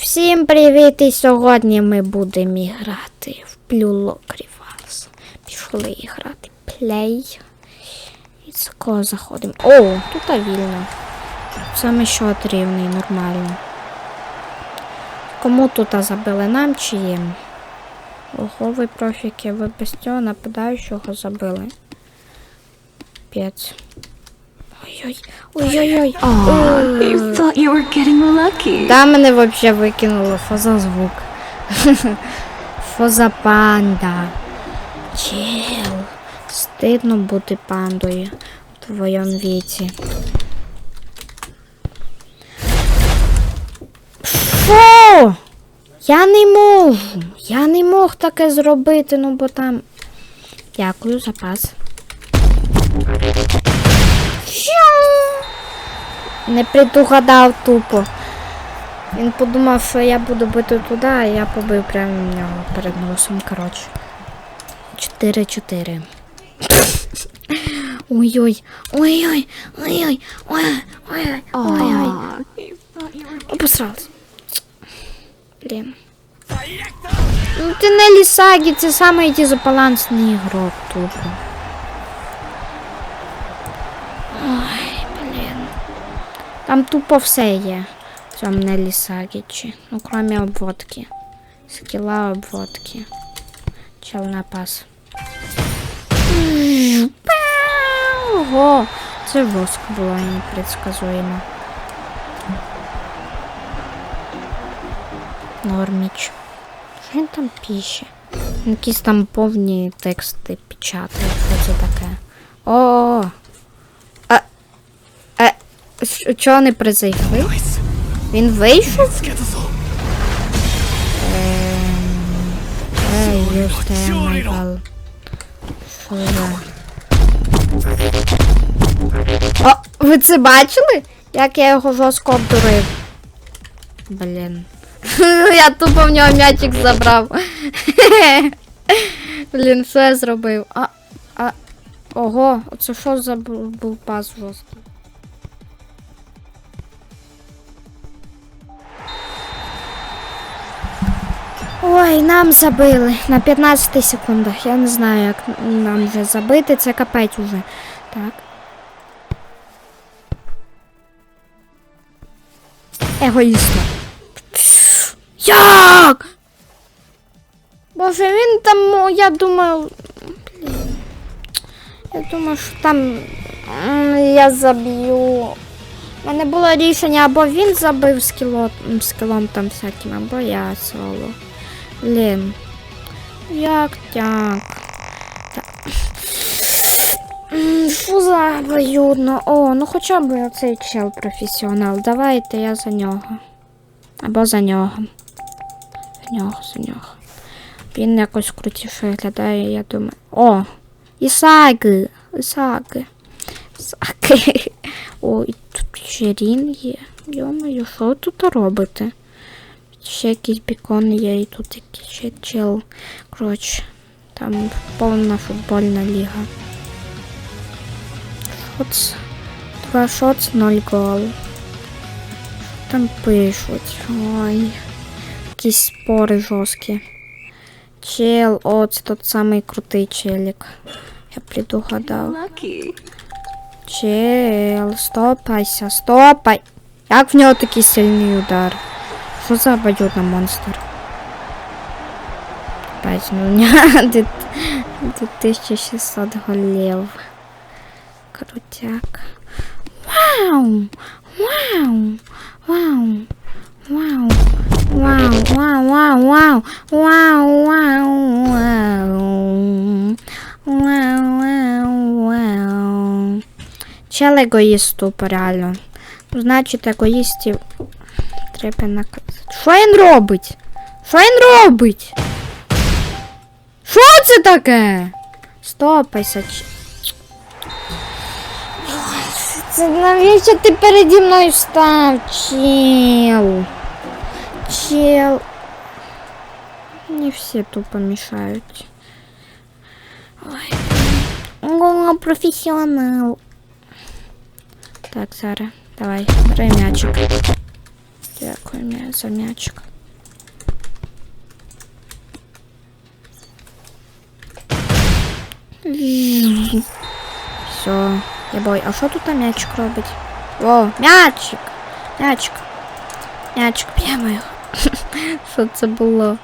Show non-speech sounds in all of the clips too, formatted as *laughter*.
Всім привіт! І сьогодні ми будемо грати в Blue Lock. Пішли грати плей. І з кого заходимо? О, тут вільно. Саме що рівний, нормально. Кому тут забили нам чи їм? Ого, ви профіки, ви без цього нападаючого забили. П'ять. Ой-ой-ой. Та мене взагалі викинуло фоза звук. *laughs* Фоза панда. Чел. Стидно бути пандою в твоєму віці. Фу! Я не можу. Я не мог таке зробити, ну бо там. Дякую, запас. Не предугадав тупо. Він подумав, що я буду бити туди, а я побив прямо в нього перед носом. Коротше. 4-4. *laughs* Ой-ой, ой-ой, ой-ой, ой-ой, ой-ой, ой-ой. Обосрался. Блін. Ну ти не лісагі, це саме дезбалансний ігрок тупо. Там тупо все є. В цьому не лісагічі. Ну, кроме обводки. Скіла обводки. Чел на пас. Ого, це воск було непредсказуемо. Норміч. Що він там пише? Якісь там повні тексти печатає. Що це таке? О! А, щ- чого не призайшли? Він вийшов? Ей, юсте, майгал. Що за? О, ви це бачили? Як я його жорстко обдурив? Блін. *laughs* Я тупо в нього м'ячик забрав. *laughs* Блін, що зробив? А, а, ого, оце що за був пас жорсткий? Ой, нам забили на 15 секундах. Я не знаю, як нам вже забити. Це капець уже. Так. Егоїстно. Як? Боже, він там, я думаю. Я думаю, що там я заб'ю. У мене було рішення, або він забив скіло, м, скілом там всяким, або я соло. Блін. Як так? М, за? О, ну хоча б оцей чел професіонал. Давайте я за нього. Або за нього. За нього, за нього. Він якось крутіше виглядає, я думаю. О! Ісаги! Ісаги. Ісаги. *laughs* О, і тут ще рін є. Йомаю, що тут робите? Ще якийсь бікон є, і тут якийсь ще чел. Коротше, там повна футбольна ліга. Шоц. Два шоц, ноль гол. Що там пишуть? Ой. Якісь спори жорсткі. Чел, о, це тот самий крутий челік. Я предугадав. lucky. Чел, стопайся, стопай. Як в нього такий сильний удар? Що за обоюдно монстр? Ну у нього 2600 голів. Крутяк. Вау! Вау! Вау! Вау! Вау! Вау! Вау! Вау! Вау! Вау! Вау! Вау! Вау! Чел егоїст тупо, реально. Ну, Значить, егоїстів треба наказати. Що він робить? Що він робить? Що це таке? Стопайся. ч- Це навіщо ти переді мною став, чел? Чел. Не всі тупо мішають. Ой. О, професіонал. Так, Сара, давай, бери м'ячик. Дякую за м'ячик. Все, я бой. А що тут там м'ячик робить? О, м'ячик! М'ячик. М'ячик, б'ємо його. Що це було?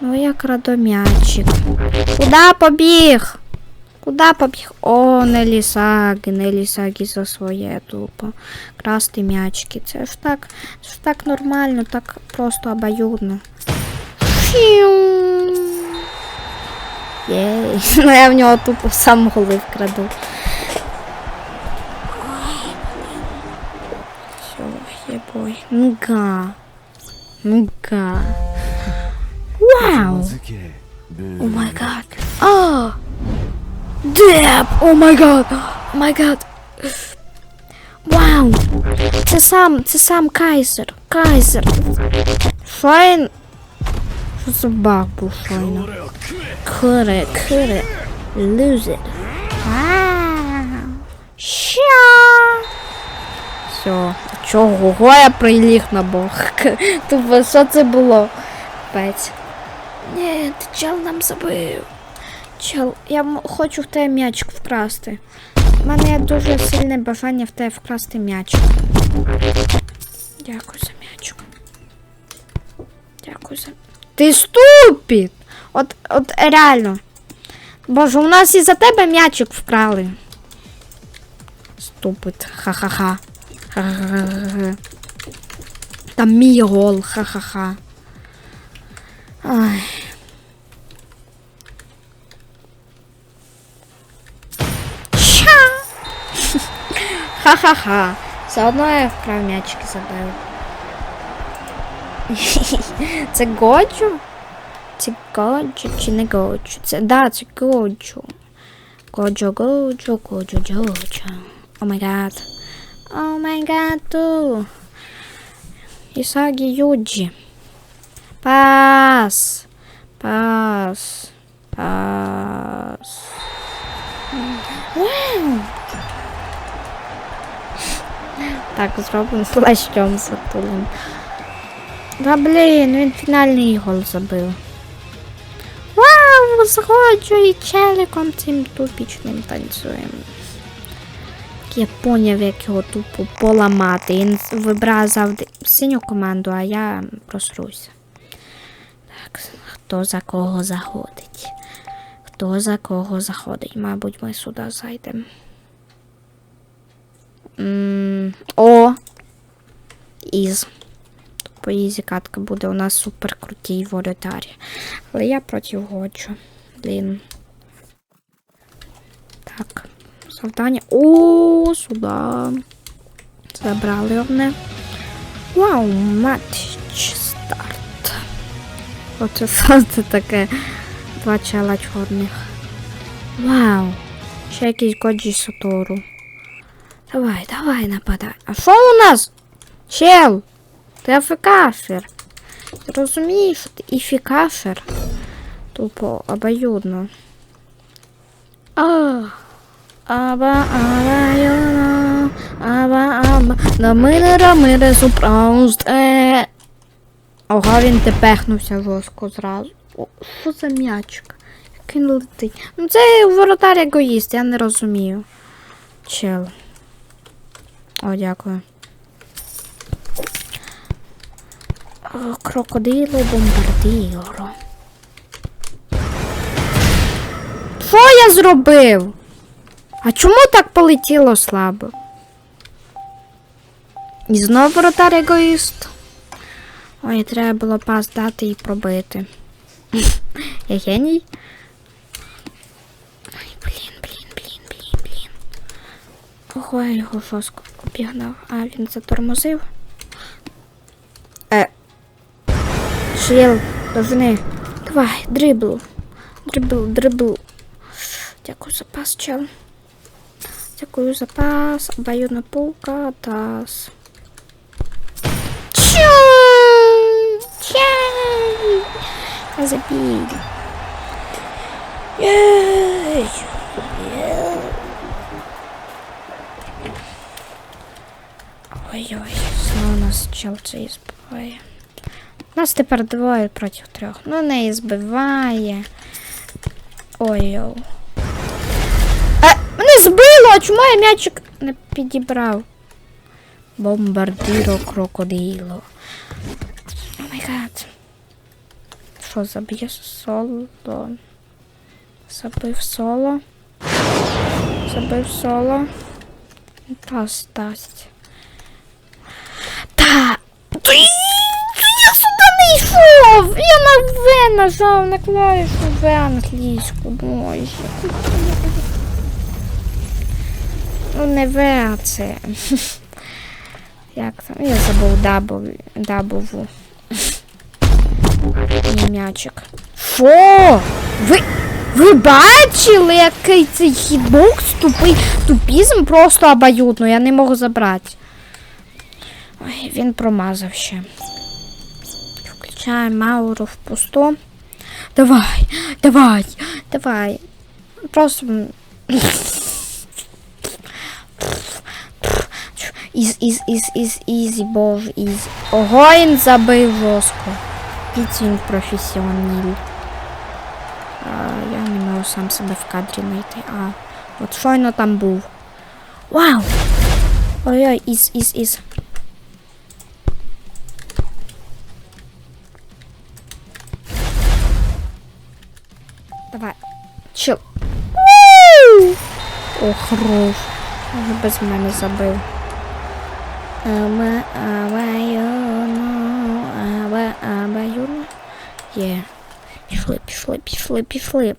Ну, я краду м'ячик. Куда побіг? Куда побіг? О, не лісаги, не лісаги за своє тупо. Красти м'ячики. Це ж так, це ж так нормально, так просто обоюдно. Єй. *laughs* Ну я в нього тупо сам голи вкраду. Все, єбой. Ну-га. Ну-га. Вау! О май гад. А! Деб! О май гад! О май гад! Вау! Це сам, це сам Кайзер. Кайзер. Файн. Що за баг був файно? Куре, куре. Lose it. Все. Чого я приліг на бок? Тупо, що це було? Пець. Ні, ти чел нам забив. Чел, я хочу в тебе м'ячик вкрасти. У мене є дуже сильне бажання в тебе вкрасти м'ячик. Дякую за м'ячик. Дякую за. Ти ступід! От, от реально. Боже, у нас із-за тебе м'ячик вкрали. Ступид. Ха-ха-ха. Ха-ха-ха. Там мій гол. Ха-ха-ха. Ай. Ха-ха-ха. Все одно я вкрав м'ячики забив. *laughs* Це Годжу? Це Годжу чи не Годжу? Це, да, це Годжу. Годжу, Годжу, Годжу, Годжу. О май гад. О май гад. Ісагі Юджі. Пас. Пас. Пас. Вау. Так, зробимо плащом затулим. Да блін, він фінальний гол забив. Вау, згоджу і челиком цим тупічним танцюємо. Я поняв, як його тупо поламати. Він вибрав завжди синю команду, а я просруся. Так, хто за кого заходить? Хто за кого заходить? Мабуть, ми сюди зайдемо. О! Із. По ізі катка буде у нас супер крутій воротарі. Але я проти годжу. Блін. Так. Завдання. О, сюди. Забрали одне. Вау, матч старт. Оце це таке? Два чела чорних. Вау. Ще якийсь Годжі Сатору. Давай, давай нападай. А що у нас? Чел? Ти афікафер. Ти розумієш, що ти іфікафер? Тупо обоюдно. А. Аба, йона, аба, аба, да мире, рамире, супрауст, е. Ога, він тепехнувся жорстко зразу. О, що за м'ячик? Як летить? Ну це воротар егоїст, я не розумію. Чел. О, дякую. Крокодило бомбардіро. Що я зробив? А чому так полетіло слабо? І знову воротар егоїст. Ой, треба було пас дати і пробити. *laughs* Я геній. Ой, блін, блін, блін, блін, блін. Ого, я його жорстко обігнав. А він затормозив. Е. Чел, должны. Давай, дрибл. Дрибл, дрибл. Дякую за пас, чел. Дякую за пас. Обоюдна пулка, таз. Чу! Чей! Я забил. Ей! Ой-ой, снова нас чел цей Ой. Нас тепер двоє проти трьох. Ну, неї збиває. Ой-йоу. Е, мене збило! А чому я м'ячик не підібрав? Бомбардіро крокодило. О май гад. Що, заб'є соло? Забив соло. Забив соло. Дасть, дасть. Ти! Я сюди! Я на В нажав на клавішу В англійську. Боже. Ну не В, а це. Як там? Я забув дабл, дабову. М'ячик. Що? Ви, ви бачили, який цей хітбокс тупий? Тупізм просто обоюдно, я не можу забрати. Ой, він промазав ще. Включаємо Мауру в пусту. Давай, давай, давай. Просто. Із, із, із, із, ізі, боже, ізі. Ого, забив жорстко. Який він. Я не можу сам себе в кадрі знайти. А, от щойно там був. Вау! Ой-ой, із, із, із. О, хорош. Вже без мене забив. Аба, абаюно, аба, абаюно. Є. Пішли, пішли, пішли, пішли.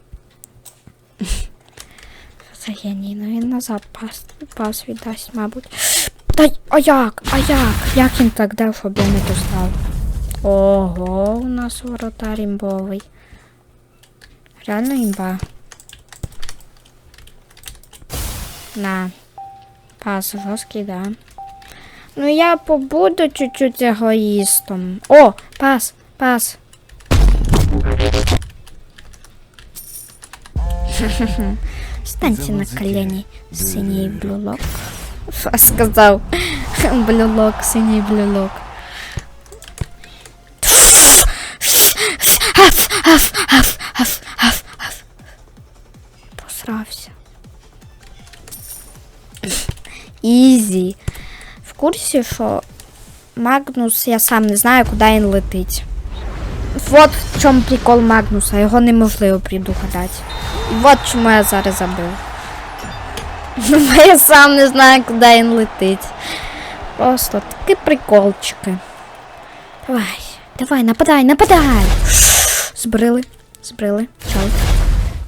Це геній, ну він назад пас, пас віддасть, мабуть. Та а як? А як? Як він так дав, щоб я не достав? Ого, у нас воротар імбовий. Реально імба. На. Пас жорсткий, да. Ну я побуду чуть-чуть егоїстом. О, пас, пас. *laughs* Станьте на колени, синій блюлок. Що сказав? *laughs* Блюлок, синій блюлок. Посрався. В що Магнус, я сам не знаю, куди він летить. Вот в чому прикол Магнуса, його неможливо предугадати. І от чому я зараз забив. *laughs* Я сам не знаю, куди він летить. Просто такі приколчики. Давай, давай, нападай, нападай. Збрили, збрили. Чел.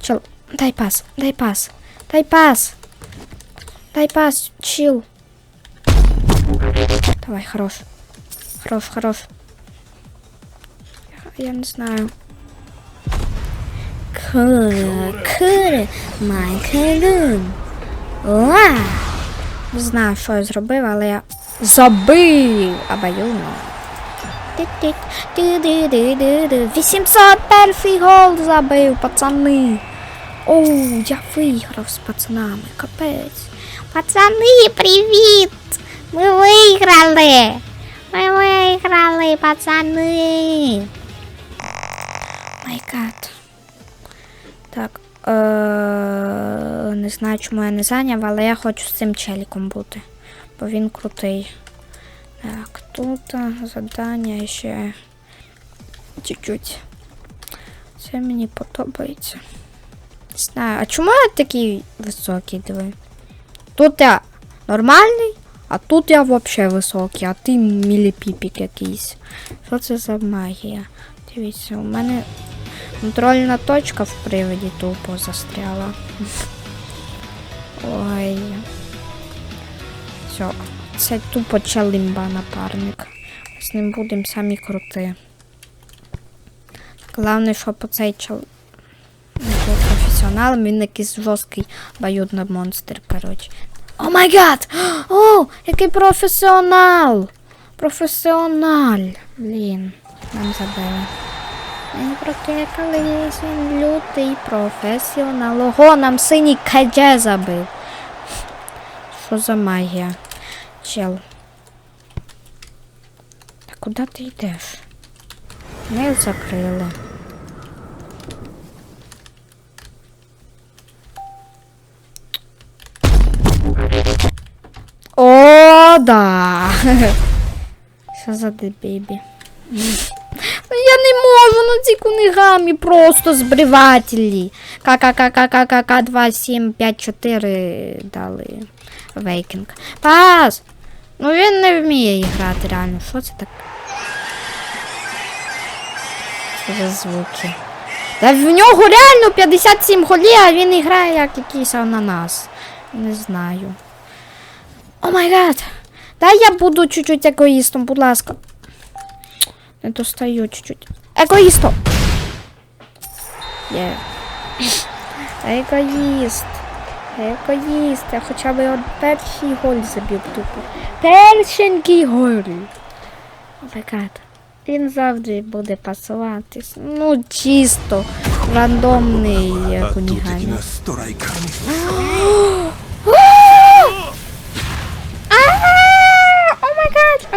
Чел. Дай пас, дай пас, дай пас. Дай пас, чил. Давай, хорош. Хорош, хорош. Я, не знаю. Кур, кур, май курун. Ла! Не знаю, що я зробив, але я забив абаюно. Тик-тик, ду-ду-ду-ду-ду. 801 гол забив, пацани. Оу, я виграв з пацанами, капець. Пацани, привіт! Ми виграли! Ми виграли, пацани! Май гад. Так. Е- не знаю, чому я не зайняв, але я хочу з цим челіком бути. Бо він крутий. Так, тут а, завдання ще чуть-чуть. Це мені подобається. Не знаю, а чому я такий високий диви? Тут я нормальний, а тут я взагалі високий, а ти міліпіпік якийсь. Що це за магія? Дивіться, у мене контрольна точка в приводі тупо застряла. Ой. Все, це тупо чалимба напарник. З ним будемо самі крути. Головне, щоб оцей чел не був професіоналом, він якийсь жорсткий баюдний монстр, коротше. О май гад! О, який професіонал! Професіональ! Блін, нам забили. Він прокликались, він лютий професіонал. Ого, нам синій кадже забив. Що за магія? Чел. Так куди ти йдеш? Не закрили. Да. Що за дебібі? Ну я не можу на цій кунигамі просто збривателі. КККККК 2, 7, 5, 4 дали вейкінг. Пас! Ну він не вміє грати реально. Що це так? Що за звуки? Та в нього реально 57 голів, а він грає як якийсь ананас. Не знаю. О май гад! Дай я буду чуть-чуть егоїстом, будь ласка. Не достаю чуть-чуть. Егоїстом! Є. Егоїст. Егоїст. Я хоча б от перший голь забив тупо. Першенький голь. О. Він завжди буде пасуватись. Ну, чисто. Рандомний як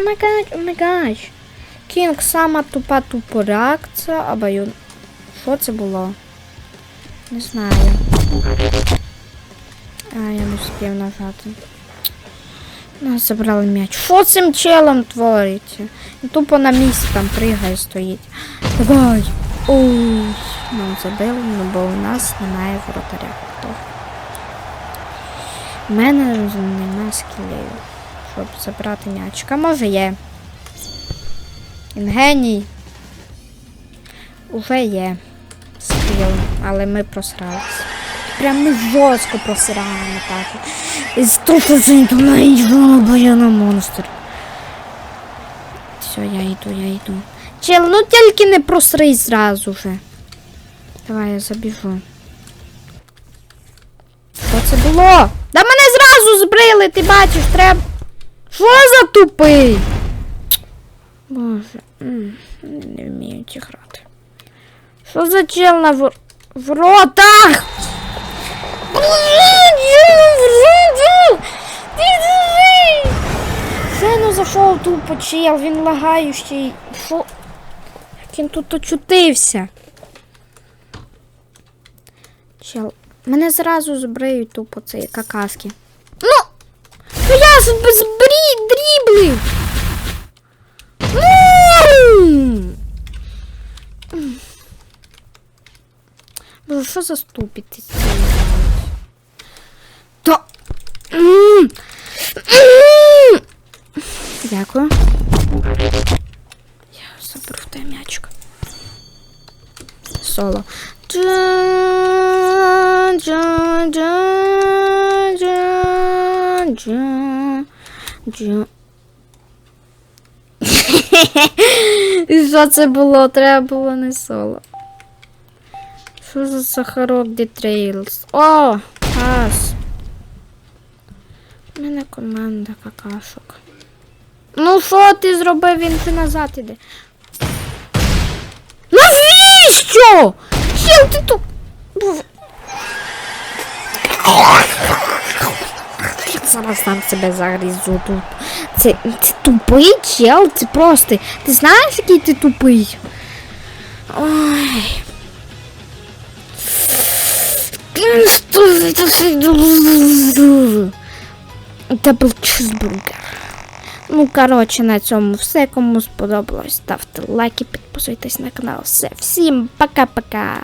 май о май гад. Кінг сама тупа тупо реакція, або. Що це було? Не знаю. А, я не встиг нажати. Нас забрали м'яч. Що цим челом твориться? Він тупо на місці там пригає стоїть. Давай. Ой. Нам забили, ну бо у нас немає воротаря. У мене немає скілів, щоб забрати м'ячика. Може є. Він геній. Уже є. Скіл, але ми просралися. Прям ми жорстко просираємо так. І 100% на бо я на монстр. Все, я йду, я йду. Чел, ну тільки не просрись зразу же. Давай я забіжу. Що це було? Да мене зразу збрили, ти бачиш, треба. Що за тупий? Боже, не вміють грати. Що за чел на в... вор... воротах? Сину зайшов тупо чел, він лагаючий. Що? Як він тут очутився? Чел, мене зразу збриють тупо ці какаски. Ну! Ну я з- Ну! Боже, за ступіти ці Та... Дякую. Я заберу той м'ячик. Соло. Джа, джа, джа, джа, джа, джа. І що це було? Треба було не соло. Що за сахарок Дітрейлс? О! Пас. У мене команда какашок. Ну що ти зробив? Він вже назад іде. Навіщо? Чел ти тут? Боже. Зараз сам себе загрізу тут. Це, це тупий чел, це просто. Ти знаєш, який ти тупий? Ой. Що це? Дабл чизбургер. Ну, коротше, на цьому все. Кому сподобалось, ставте лайки, підписуйтесь на канал. Все, всім пока-пока.